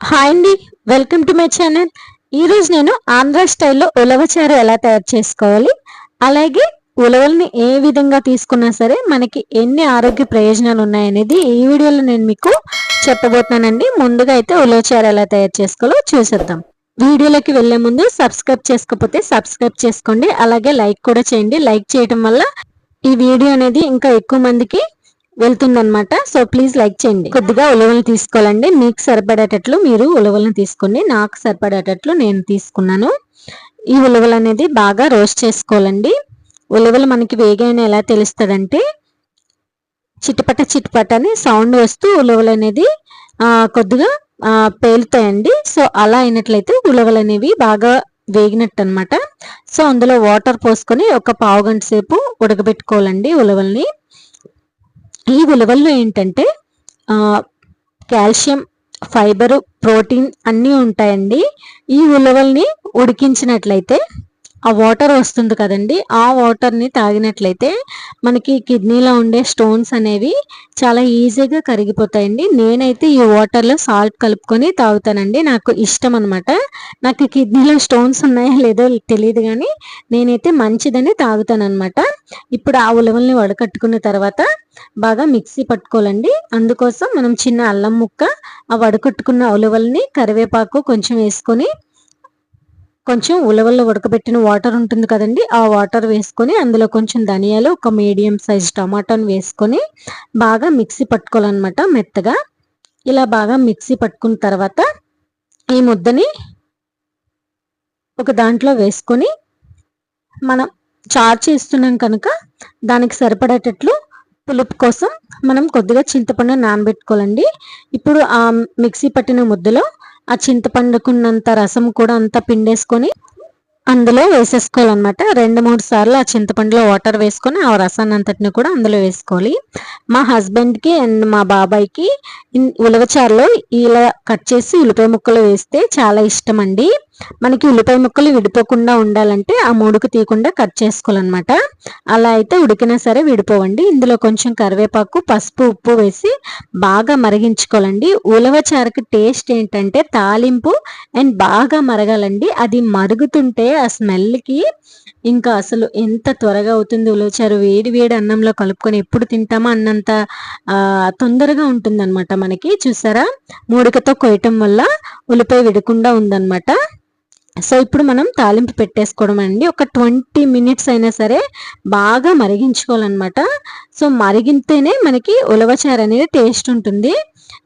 Hi అండి welcome to my channel ఈరోజు నేను ఆంధ్ర స్టైల్లో ఉలవచారు ఎలా తయారు చేసుకోవాలి? అలాగే ఉలవల్ని ఏ విధంగా తీసుకున్నా సరే మనకి ఎన్ని ఆరోగ్య ప్రయోజనాలు ఉన్నాయనేది ఈ వీడియోలో నేను మీకు చెప్పబోతున్నానండి. ముందుగా అయితే ఉలవచారు ఎలా తయారు చేసుకోవాలో చూసేద్దాం. వీడియోలోకి వెళ్ళే ముందు సబ్స్క్రైబ్ చేసుకోకపోతే సబ్స్క్రైబ్ చేసుకోండి. అలాగే లైక్ కూడా చేయండి. లైక్ చేయడం వల్ల ఈ వీడియో అనేది ఇంకా ఎక్కువ మందికి వెళ్తుందనమాట సో ప్లీజ్ లైక్ చేయండి. కొద్దిగా ఉలవలు తీసుకోవాలండి. మీకు సరిపడేటట్లు మీరు ఉలవలను తీసుకోండి. నాకు సరిపడేటట్లు నేను తీసుకున్నాను. ఈ ఉలవలు అనేది బాగా రోస్ట్ చేసుకోవాలండి. ఉలవలు మనకి వేగైన ఎలా తెలుస్తుందంటే చిటపట చిటపట అని సౌండ్ వస్తూ ఉలవలు అనేది కొద్దిగా పేలుతాయండి. సో అలా అయినట్లయితే ఉలవలు అనేవి బాగా వేగినట్టు అనమాట సో అందులో వాటర్ పోసుకొని ఒక పావు గంట సేపు ఉడకబెట్టుకోవాలండి ఉలవల్ని. ఈ ఉలవల్లో ఏంటంటే కాల్షియం ఫైబరు ప్రోటీన్ అన్నీ ఉంటాయండి. ఈ ఉలవల్ని ఉడికించినట్లయితే ఆ వాటర్ వస్తుంది కదండి. ఆ వాటర్ని తాగినట్లయితే మనకి కిడ్నీలో ఉండే స్టోన్స్ అనేవి చాలా ఈజీగా కరిగిపోతాయండి. నేనైతే ఈ వాటర్లో సాల్ట్ కలుపుకొని తాగుతానండి. నాకు ఇష్టం అనమాట నాకు కిడ్నీలో స్టోన్స్ ఉన్నాయో లేదో తెలియదు కానీ నేనైతే మంచిదని తాగుతానమాట ఇప్పుడు ఆ ఉలవల్ని వడకట్టుకున్న తర్వాత బాగా మిక్సీ పట్టుకోవాలండి. అందుకోసం మనం చిన్న అల్లం ముక్క ఆ వడకట్టుకున్న ఉలవల్ని కరివేపాకు కొంచెం వేసుకొని కొంచెం ఉలవల్లో ఉడకబెట్టిన వాటర్ ఉంటుంది కదండి ఆ వాటర్ వేసుకొని అందులో కొంచెం ధనియాలు ఒక మీడియం సైజ్ టమాటాను వేసుకొని బాగా మిక్సీ పట్టుకోవాలన్నమాట మెత్తగా. ఇలా బాగా మిక్సీ పట్టుకున్న తర్వాత ఈ ముద్దని ఒక దాంట్లో వేసుకొని మనం చార్ చేస్తున్నాం కనుక దానికి సరిపడేటట్లు పులుపు కోసం మనం కొద్దిగా చింతపండు నానబెట్టుకోవాలండి. ఇప్పుడు ఆ మిక్సీ పట్టిన ముద్దలో ఆ చింతపండుకున్నంత రసం కూడా అంతా పిండేసుకొని అందులో వేసేసుకోవాలన్నమాట. రెండు మూడు సార్లు ఆ చింతపండులో వాటర్ వేసుకొని ఆ రసాన్ని అంతటిని కూడా అందులో వేసుకోవాలి. మా హస్బెండ్కి అండ్ మా బాబాయ్కి ఉలవచారులో ఇలా కట్ చేసి ఉల్లిపాయ ముక్కలు వేస్తే చాలా ఇష్టం అండి మనకి ఉల్లిపాయ ముక్కలు విడిపోకుండా ఉండాలంటే ఆ మూడుకు తీయకుండా కట్ చేసుకోవాలన్నమాట. అలా అయితే ఉడికినా సరే విడిపోవండి. ఇందులో కొంచెం కరివేపాకు పసుపు ఉప్పు వేసి బాగా మరిగించుకోవాలండి. ఉలవచారుకి టేస్ట్ ఏంటంటే తాలింపు అండ్ బాగా మరగాలండి. అది మరుగుతుంటే ఆ స్మెల్కి ఇంకా అసలు ఎంత త్వరగా అవుతుంది ఉలవచారు వేడి వేడి అన్నంలో కలుపుకొని ఎప్పుడు తింటామో అన్నంత తొందరగా ఉంటుందన్నమాట మనకి. చూసారా? మూడికతో కొయ్యటం వల్ల ఉల్లిపాయ విడకుండా ఉందన్నమాట. సో ఇప్పుడు మనం తాలింపు పెట్టేసుకోవడం అండి. ఒక ట్వంటీ మినిట్స్ అయినా సరే బాగా మరిగించుకోవాలన్నమాట. సో మరిగితేనే మనకి ఉలవచారు అనేది టేస్ట్ ఉంటుంది.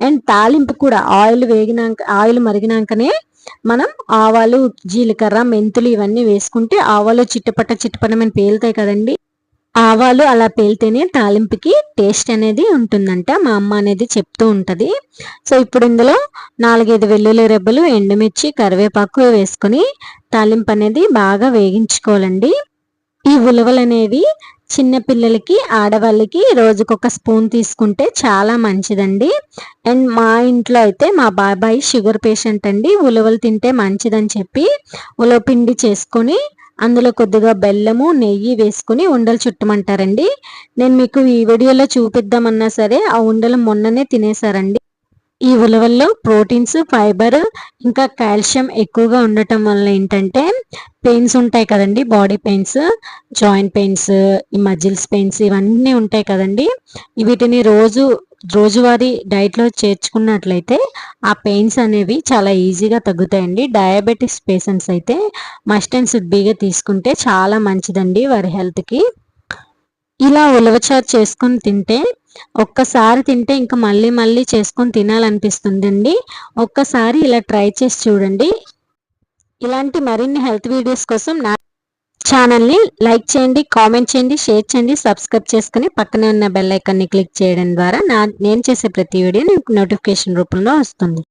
అండ్ తాలింపు కూడా ఆయిల్ వేగినాక ఆయిల్ మరిగినాకనే మనం ఆవాలు జీలకర్ర మెంతులు ఇవన్నీ వేసుకుంటే ఆవాలు చిట్టపట్ట చిట్టపట్టమని పేలుతాయి కదండి. ఆవాలు అలా పేలితేనే తాలింపుకి టేస్ట్ అనేది ఉంటుందంట. మా అమ్మ అనేది చెప్తూ ఉంటుంది. సో ఇప్పుడు ఇందులో నాలుగైదు వెల్లుల్లి రెబ్బలు ఎండుమిర్చి కరివేపాకు వేసుకొని తాలింపు అనేది బాగా వేగించుకోవాలండి. ఈ ఉలవలు అనేవి చిన్నపిల్లలకి ఆడవాళ్ళకి రోజుకొక స్పూన్ తీసుకుంటే చాలా మంచిదండి. అండ్ మా ఇంట్లో అయితే మా బాబాయ్ షుగర్ పేషెంట్ అండి. ఉలవలు తింటే మంచిదని చెప్పి ఉలవ పిండి చేసుకొని అందులో కొద్దిగా బెల్లము నెయ్యి వేసుకుని ఉండలు చుట్టమంటారండి. నేను మీకు ఈ వీడియోలో చూపిద్దామన్నా సరే ఆ ఉండలు మొన్ననే తినేసారండి ఈ ఉలవల్లో ప్రోటీన్స్ ఫైబర్ ఇంకా కాల్షియం ఎక్కువగా ఉండటం వల్ల ఏంటంటే పెయిన్స్ ఉంటాయి కదండి బాడీ పెయిన్స్ జాయింట్ పెయిన్స్ ఈ మజిల్స్ పెయిన్స్ ఇవన్నీ ఉంటాయి కదండి. వీటిని రోజు రోజువారీ డైట్లో చేర్చుకున్నట్లయితే ఆ పెయిన్స్ అనేవి చాలా ఈజీగా తగ్గుతాయండి. డయాబెటిస్ పేషెంట్స్ అయితే మస్ట్ అండ్ సుడ్బీగా తీసుకుంటే చాలా మంచిదండి వారి హెల్త్కి ఇలా ఉలవచారు చేసుకొని తింటే ఒక్కసారి తింటే ఇంకా మళ్ళీ మళ్ళీ చేసుకొని తినాలనిపిస్తుందండి. ఒక్కసారి ఇలా ట్రై చేసి చూడండి. ఇలాంటి మరిన్ని హెల్త్ వీడియోస్ కోసం నా ఛానల్ని లైక్ చేయండి కామెంట్ చేయండి షేర్ చేయండి సబ్స్క్రైబ్ చేసుకుని పక్కనే ఉన్న బెల్ ఐకాన్ని క్లిక్ చేయడం ద్వారా నా నేను చేసే ప్రతి వీడియో నోటిఫికేషన్ రూపంలో వస్తుంది.